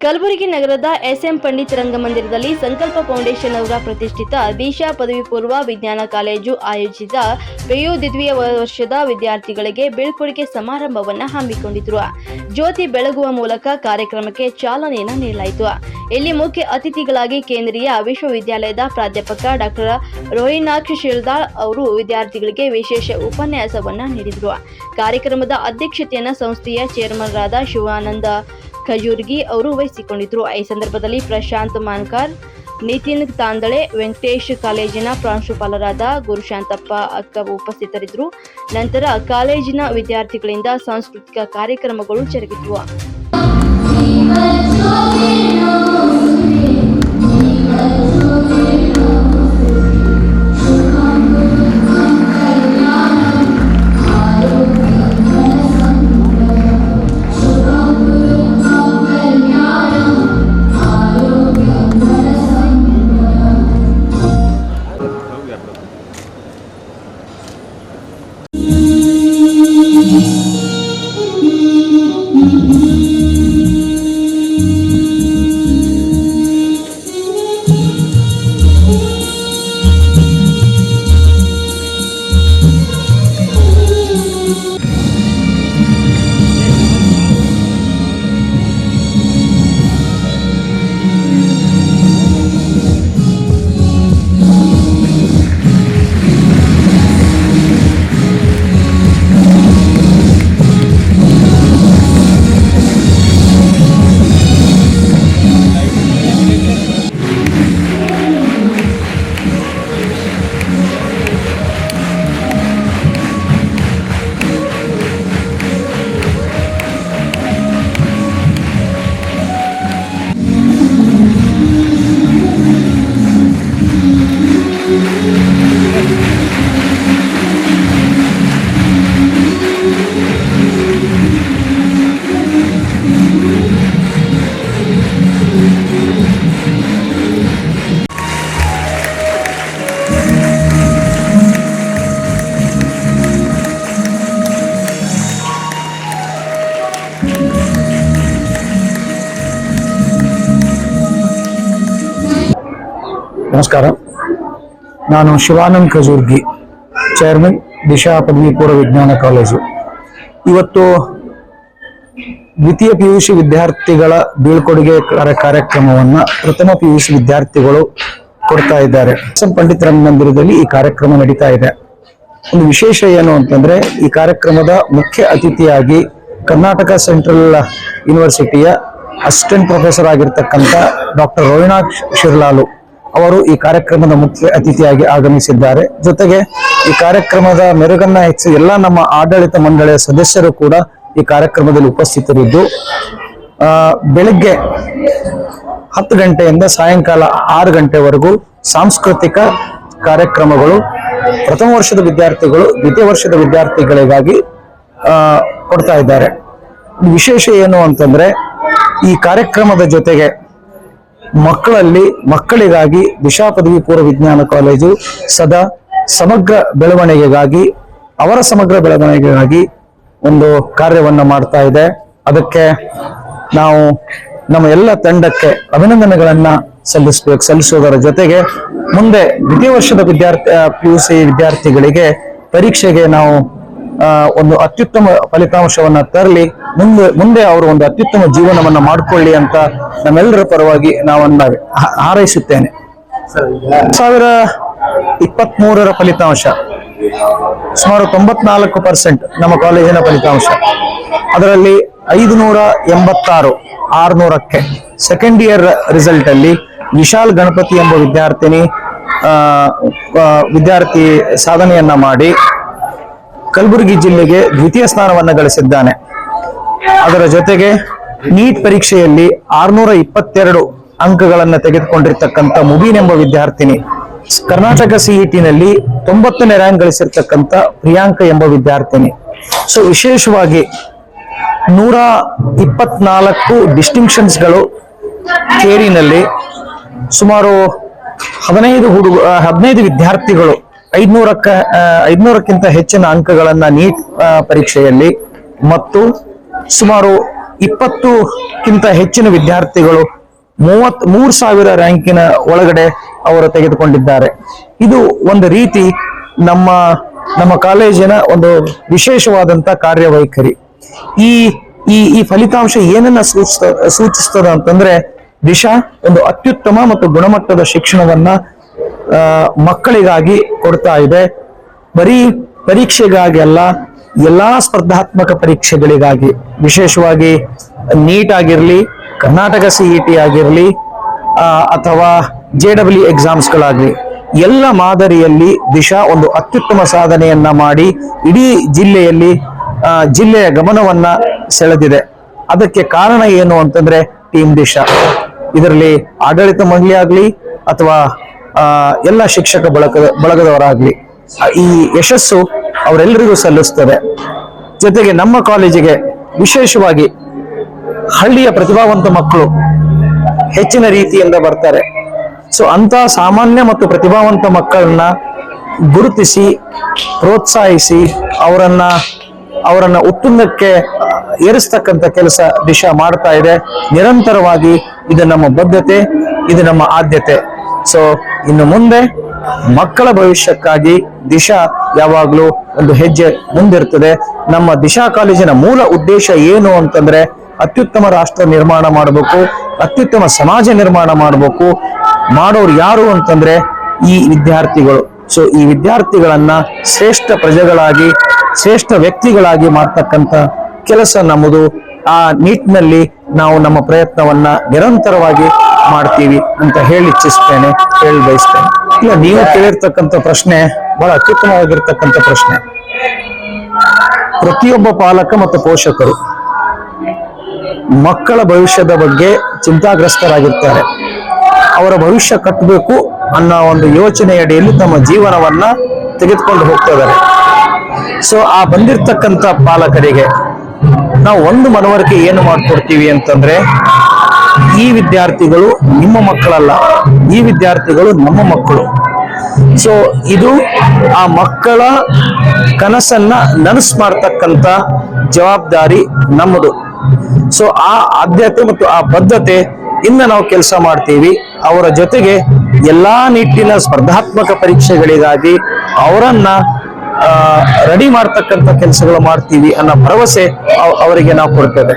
ಕಲಬುರಗಿ ನಗರದ ಎಸ್ಎಂ ಪಂಡಿತ್ ರಂಗಮಂದಿರದಲ್ಲಿ ಸಂಕಲ್ಪ ಫೌಂಡೇಶನ್ ಅವರ ಪ್ರತಿಷ್ಠಿತ ದಿಶಾ ಪದವಿ ಪೂರ್ವ ವಿಜ್ಞಾನ ಕಾಲೇಜು ಆಯೋಜಿಸಿದ ಪಿಯು ದ್ವಿತೀಯ ವರ್ಷದ ವಿದ್ಯಾರ್ಥಿಗಳಿಗೆ ಬೀಳ್ಕೊಡುಗೆ ಸಮಾರಂಭವನ್ನು ಹಮ್ಮಿಕೊಂಡಿದ್ರು. ಜ್ಯೋತಿ ಬೆಳಗುವ ಮೂಲಕ ಕಾರ್ಯಕ್ರಮಕ್ಕೆ ಚಾಲನೆಯನ್ನು ನೀಡಲಾಯಿತು. ಇಲ್ಲಿ ಮುಖ್ಯ ಅತಿಥಿಗಳಾಗಿ ಕೇಂದ್ರೀಯ ವಿಶ್ವವಿದ್ಯಾಲಯದ ಪ್ರಾಧ್ಯಾಪಕ ಡಾಕ್ಟರ್ ರೋಹಿನಾಕ್ಷ ಶಿರ್ದಾಳ್ ಅವರು ವಿದ್ಯಾರ್ಥಿಗಳಿಗೆ ವಿಶೇಷ ಉಪನ್ಯಾಸವನ್ನು ನೀಡಿದರು. ಕಾರ್ಯಕ್ರಮದ ಅಧ್ಯಕ್ಷತೆಯನ್ನು ಸಂಸ್ಥೆಯ ಚೇರ್ಮನ್ರಾದ ಶಿವಾನಂದ ಖಜೂರ್ಗಿ ಅವರು ವಹಿಸಿಕೊಂಡಿದ್ರು. ಈ ಸಂದರ್ಭದಲ್ಲಿ ಪ್ರಶಾಂತ್ ಮಾನ್ಕರ್, ನಿತಿನ್ ತಾಂದಳೆ, ವೆಂಕಟೇಶ್ ಕಾಲೇಜಿನ ಪ್ರಾಂಶುಪಾಲರಾದ ಗುರುಶಾಂತಪ್ಪ ಅಕ್ಕ ಉಪಸ್ಥಿತರಿದ್ದರು. ನಂತರ ಕಾಲೇಜಿನ ವಿದ್ಯಾರ್ಥಿಗಳಿಂದ ಸಾಂಸ್ಕೃತಿಕ ಕಾರ್ಯಕ್ರಮಗಳು ಜರುಗಿದ್ವು. ನಮಸ್ಕಾರ. ನಾನು ಶಿವಾನಂದ್ ಖಜೂರ್ಗಿ ಚೇರ್ಮನ್ ದಿಶಾ ಪದವಿ ಪೂರ್ವ ವಿಜ್ಞಾನ ಕಾಲೇಜು ಇವತ್ತು ದ್ವಿತೀಯ ಪಿ ಯು ಸಿ ವಿದ್ಯಾರ್ಥಿಗಳ ಬೀಳ್ಕೊಡುಗೆ ಕಾರ್ಯ ಕಾರ್ಯಕ್ರಮವನ್ನ ಪ್ರಥಮ ಪಿ ಯು ಸಿ ವಿದ್ಯಾರ್ಥಿಗಳು ಕೊಡ್ತಾ ಇದ್ದಾರೆ. ಪಂಡಿತ್ ರಂಗ ಮಂದಿರದಲ್ಲಿ ಈ ಕಾರ್ಯಕ್ರಮ ನಡೀತಾ ಇದೆ. ಒಂದು ವಿಶೇಷ ಏನು ಅಂತಂದ್ರೆ, ಈ ಕಾರ್ಯಕ್ರಮದ ಮುಖ್ಯ ಅತಿಥಿಯಾಗಿ ಕರ್ನಾಟಕ ಸೆಂಟ್ರಲ್ ಯೂನಿವರ್ಸಿಟಿಯ ಅಸಿಸ್ಟೆಂಟ್ ಪ್ರೊಫೆಸರ್ ಆಗಿರ್ತಕ್ಕಂಥ ಡಾಕ್ಟರ್ ರೋಹಿಣಾ ಶಿರ್ಲಾಲು ಅವರು ಈ ಕಾರ್ಯಕ್ರಮದ ಮುಖ್ಯ ಅತಿಥಿಯಾಗಿ ಆಗಮಿಸಿದ್ದಾರೆ. ಜೊತೆಗೆ ಈ ಕಾರ್ಯಕ್ರಮದ ಮೆರುಗನ್ನ ಹೆಚ್ಚು ಎಲ್ಲ ನಮ್ಮ ಆಡಳಿತ ಮಂಡಳಿಯ ಸದಸ್ಯರು ಕೂಡ ಈ ಕಾರ್ಯಕ್ರಮದಲ್ಲಿ ಉಪಸ್ಥಿತರಿದ್ದು ಬೆಳಿಗ್ಗೆ ಹತ್ತು ಗಂಟೆಯಿಂದ ಸಾಯಂಕಾಲ ಆರು ಗಂಟೆವರೆಗೂ ಸಾಂಸ್ಕೃತಿಕ ಕಾರ್ಯಕ್ರಮಗಳು, ಪ್ರಥಮ ವರ್ಷದ ವಿದ್ಯಾರ್ಥಿಗಳು, ದ್ವಿತೀಯ ವರ್ಷದ ವಿದ್ಯಾರ್ಥಿಗಳಿಗಾಗಿ ಕೊಡ್ತಾ ಇದ್ದಾರೆ. ವಿಶೇಷ ಏನು ಅಂತಂದ್ರೆ ಈ ಕಾರ್ಯಕ್ರಮದ ಜೊತೆಗೆ ಮಕ್ಕಳಲ್ಲಿ ಮಕ್ಕಳಿಗಾಗಿ ದಿಶಾ ಪದವಿ ಪೂರ್ವ ವಿಜ್ಞಾನ ಕಾಲೇಜು ಸದಾ ಸಮಗ್ರ ಬೆಳವಣಿಗೆಗಾಗಿ, ಅವರ ಸಮಗ್ರ ಬೆಳವಣಿಗೆಗಾಗಿ ಒಂದು ಕಾರ್ಯವನ್ನು ಮಾಡ್ತಾ ಇದೆ. ಅದಕ್ಕೆ ನಾವು ನಮ್ಮ ಎಲ್ಲ ತಂಡಕ್ಕೆ ಅಭಿನಂದನೆಗಳನ್ನ ಸಲ್ಲಿಸಬೇಕು ಸಲ್ಲಿಸುವುದರ ಜೊತೆಗೆ ಮುಂದೆ ದ್ವಿತೀಯ ವರ್ಷದ ವಿದ್ಯಾರ್ಥಿ ಪಿ ಯು ಸಿ ವಿದ್ಯಾರ್ಥಿಗಳಿಗೆ ಪರೀಕ್ಷೆಗೆ ನಾವು ಒಂದು ಅತ್ಯುತ್ತಮ ಫಲಿತಾಂಶವನ್ನ ತರಲಿ, ಮುಂದೆ ಮುಂದೆ ಅವರು ಒಂದು ಅತ್ಯುತ್ತಮ ಜೀವನವನ್ನ ಮಾಡಿಕೊಳ್ಳಿ ಅಂತ ನಮ್ಮೆಲ್ಲರ ಪರವಾಗಿ ನಾವನ್ನ ಹಾರೈಸುತ್ತೇನೆ. ಸಾವಿರ ಇಪ್ಪತ್ತ್ ಮೂರರ ಫಲಿತಾಂಶ, ಸುಮಾರು ತೊಂಬತ್ನಾಲ್ಕು ಪರ್ಸೆಂಟ್ ನಮ್ಮ ಕಾಲೇಜಿನ ಫಲಿತಾಂಶ. ಅದರಲ್ಲಿ ಐದುನೂರ ಎಂಬತ್ತಾರು, ಆರ್ನೂರಕ್ಕೆ ಸೆಕೆಂಡ್ ಇಯರ್ ರಿಸಲ್ಟ್ ಅಲ್ಲಿ ವಿಶಾಲ್ ಗಣಪತಿ ಎಂಬ ವಿದ್ಯಾರ್ಥಿನಿ ವಿದ್ಯಾರ್ಥಿ ಸಾಧನೆಯನ್ನ ಮಾಡಿ ಕಲಬುರಗಿ ಜಿಲ್ಲೆಗೆ ದ್ವಿತೀಯ ಸ್ಥಾನವನ್ನು ಗಳಿಸಿದ್ದಾನೆ. ಅದರ ಜೊತೆಗೆ ನೀಟ್ ಪರೀಕ್ಷೆಯಲ್ಲಿ ಆರ್ನೂರ ಇಪ್ಪತ್ತೆರಡು ಅಂಕಗಳನ್ನು ತೆಗೆದುಕೊಂಡಿರ್ತಕ್ಕಂಥ ಮುಬೀನ್ ಎಂಬ ವಿದ್ಯಾರ್ಥಿನಿ ಕರ್ನಾಟಕ ಸಿಇಟಿನಲ್ಲಿ ತೊಂಬತ್ತನೇ ರ್ಯಾಂಕ್ ಗಳಿಸಿರ್ತಕ್ಕಂಥ ಪ್ರಿಯಾಂಕ ಎಂಬ ವಿದ್ಯಾರ್ಥಿನಿ. ಸೊ ವಿಶೇಷವಾಗಿ ನೂರ ಇಪ್ಪತ್ನಾಲ್ಕು ಡಿಸ್ಟಿಂಕ್ಷನ್ಸ್ಗಳು ಕೇರಿನಲ್ಲಿ ಸುಮಾರು ಹದಿನೈದು ಹುಡುಗ, ಹದಿನೈದು ವಿದ್ಯಾರ್ಥಿಗಳು ಐದ್ನೂರಕ್ಕ ಐದ್ನೂರಕ್ಕಿಂತ ಹೆಚ್ಚಿನ ಅಂಕಗಳನ್ನ ನೀಟ್ ಪರೀಕ್ಷೆಯಲ್ಲಿ ಮತ್ತು ಸುಮಾರು ಇಪ್ಪತ್ತಕ್ಕಿಂತ ಹೆಚ್ಚಿನ ವಿದ್ಯಾರ್ಥಿಗಳು ಮೂವತ್ ಮೂರ್ ಸಾವಿರ ರ್ಯಾಂಕಿನ ಒಳಗಡೆ ಅವರು ತೆಗೆದುಕೊಂಡಿದ್ದಾರೆ. ಇದು ಒಂದು ರೀತಿ ನಮ್ಮ ನಮ್ಮ ಕಾಲೇಜಿನ ಒಂದು ವಿಶೇಷವಾದಂತ ಕಾರ್ಯವೈಖರಿ. ಈ ಈ ಈ ಫಲಿತಾಂಶ ಏನನ್ನ ಸೂಚಿಸ್ತ, ಸೂಚಿಸ್ತದ ಅಂತಂದ್ರೆ ದಿಶಾ ಒಂದು ಅತ್ಯುತ್ತಮ ಮತ್ತು ಗುಣಮಟ್ಟದ ಶಿಕ್ಷಣವನ್ನ ಮಕ್ಕಳಿಗಾಗಿ ಕೊಡ್ತಾ ಇದೆ. ಬರೀ ಪರೀಕ್ಷೆಗಾಗಿ ಅಲ್ಲ, ಎಲ್ಲಾ ಸ್ಪರ್ಧಾತ್ಮಕ ಪರೀಕ್ಷೆಗಳಿಗಾಗಿ, ವಿಶೇಷವಾಗಿ ನೀಟ್ ಆಗಿರಲಿ, ಕರ್ನಾಟಕ ಸಿ ಇ ಟಿ ಆಗಿರಲಿ ಅಥವಾ ಜೆ ಡಬ್ಲ್ಯೂ ಎಕ್ಸಾಮ್ಸ್ಗಳಾಗಲಿ, ಎಲ್ಲ ಮಾದರಿಯಲ್ಲಿ ದಿಶಾ ಒಂದು ಅತ್ಯುತ್ತಮ ಸಾಧನೆಯನ್ನ ಮಾಡಿ ಇಡೀ ಜಿಲ್ಲೆಯಲ್ಲಿ ಜಿಲ್ಲೆಯ ಗಮನವನ್ನ ಸೆಳೆದಿದೆ. ಅದಕ್ಕೆ ಕಾರಣ ಏನು ಅಂತಂದ್ರೆ ಟೀಮ್ ದಿಶಾ. ಇದರಲ್ಲಿ ಆಡಳಿತ ಮಂಡಳಿ ಆಗ್ಲಿ ಅಥವಾ ಎಲ್ಲ ಶಿಕ್ಷಕ ಬಳಗದ ಬಳಗದವರಾಗ್ಲಿ ಈ ಯಶಸ್ಸು ಅವರೆಲ್ಲರಿಗೂ ಸಲ್ಲಿಸ್ತದೆ. ಜೊತೆಗೆ ನಮ್ಮ ಕಾಲೇಜಿಗೆ ವಿಶೇಷವಾಗಿ ಹಳ್ಳಿಯ ಪ್ರತಿಭಾವಂತ ಮಕ್ಕಳು ಹೆಚ್ಚಿನ ರೀತಿಯಿಂದ ಬರ್ತಾರೆ. ಸೊ ಅಂತ ಸಾಮಾನ್ಯ ಮತ್ತು ಪ್ರತಿಭಾವಂತ ಮಕ್ಕಳನ್ನ ಗುರುತಿಸಿ, ಪ್ರೋತ್ಸಾಹಿಸಿ, ಅವರನ್ನ ಅವರನ್ನ ಉತ್ತುಂಗಕ್ಕೆ ಏರಿಸ್ತಕ್ಕಂಥ ಕೆಲಸ ದಿಶಾ ಮಾಡ್ತಾ ಇದೆ. ನಿರಂತರವಾಗಿ ಇದು ನಮ್ಮ ಬದ್ಧತೆ, ಇದು ನಮ್ಮ ಆದ್ಯತೆ. ಸೊ, ಇನ್ನು ಮುಂದೆ ಮಕ್ಕಳ ಭವಿಷ್ಯಕ್ಕಾಗಿ ದಿಶಾ ಯಾವಾಗ್ಲೂ ಒಂದು ಹೆಜ್ಜೆ ಮುಂದಿರ್ತದೆ. ನಮ್ಮ ದಿಶಾ ಕಾಲೇಜಿನ ಮೂಲ ಉದ್ದೇಶ ಏನು ಅಂತಂದ್ರೆ ಅತ್ಯುತ್ತಮ ರಾಷ್ಟ್ರ ನಿರ್ಮಾಣ ಮಾಡಬೇಕು, ಅತ್ಯುತ್ತಮ ಸಮಾಜ ನಿರ್ಮಾಣ ಮಾಡಬೇಕು. ಮಾಡೋರು ಯಾರು ಅಂತಂದ್ರೆ ಈ ವಿದ್ಯಾರ್ಥಿಗಳು. ಸೊ, ಈ ವಿದ್ಯಾರ್ಥಿಗಳನ್ನ ಶ್ರೇಷ್ಠ ಪ್ರಜೆಗಳಾಗಿ, ಶ್ರೇಷ್ಠ ವ್ಯಕ್ತಿಗಳಾಗಿ ಮಾಡ್ತಕ್ಕಂಥ ಕೆಲಸ ನಮ್ಮದು. ಆ ನಿಟ್ಟಿನಲ್ಲಿ ನಾವು ನಮ್ಮ ಪ್ರಯತ್ನವನ್ನ ನಿರಂತರವಾಗಿ ಮಾಡ್ತೀವಿ ಅಂತ ಹೇಳಿ ಇಚ್ಛಿಸ್ತೇನೆ, ಹೇಳಿ ಬಯಸ್ತೇನೆ. ಇಲ್ಲ, ನೀವು ಕೇಳಿರ್ತಕ್ಕಂಥ ಪ್ರಶ್ನೆ ಬಹಳ ಅತ್ಯುತ್ತಮವಾಗಿರ್ತಕ್ಕಂಥ ಪ್ರಶ್ನೆ. ಪ್ರತಿಯೊಬ್ಬ ಪಾಲಕ ಮತ್ತು ಪೋಷಕರು ಮಕ್ಕಳ ಭವಿಷ್ಯದ ಬಗ್ಗೆ ಚಿಂತಾಗ್ರಸ್ತರಾಗಿರ್ತಾರೆ. ಅವರ ಭವಿಷ್ಯ ಕಟ್ಟಬೇಕು ಅನ್ನೋ ಒಂದು ಯೋಚನೆಯಡಿಯಲ್ಲಿ ತಮ್ಮ ಜೀವನವನ್ನ ತೆಗೆದುಕೊಂಡು ಹೋಗ್ತಾ ಇದ್ದಾರೆ. ಸೊ ಆ ಬಂದಿರ್ತಕ್ಕಂಥ ಪಾಲಕರಿಗೆ ನಾವು ಒಂದು ಮನವರಿಕೆ ಏನು ಮಾಡ್ಕೊಡ್ತೀವಿ ಅಂತಂದ್ರೆ, ಈ ವಿದ್ಯಾರ್ಥಿಗಳು ನಿಮ್ಮ ಮಕ್ಕಳಲ್ಲ, ಈ ವಿದ್ಯಾರ್ಥಿಗಳು ನಮ್ಮ ಮಕ್ಕಳು. ಸೊ ಇದು ಆ ಮಕ್ಕಳ ಕನಸನ್ನ ನನಸು ಮಾಡ್ತಕ್ಕಂತ ಜವಾಬ್ದಾರಿ ನಮ್ಮದು. ಸೊ ಆ ಆದ್ಯತೆ ಮತ್ತು ಆ ಬದ್ಧತೆ ಇಂದ ನಾವು ಕೆಲಸ ಮಾಡ್ತೀವಿ. ಅವರ ಜೊತೆಗೆ ಎಲ್ಲಾ ನಿಟ್ಟಿನ ಸ್ಪರ್ಧಾತ್ಮಕ ಪರೀಕ್ಷೆಗಳಿಗಾಗಿ ಅವರನ್ನ ರೆಡಿ ಮಾಡ್ತಕ್ಕಂಥ ಕೆಲಸಗಳು ಮಾಡ್ತೀವಿ ಅನ್ನೋ ಭರವಸೆ ಅವ್- ಅವರಿಗೆ ನಾವು ಕೊಡ್ತೇವೆ.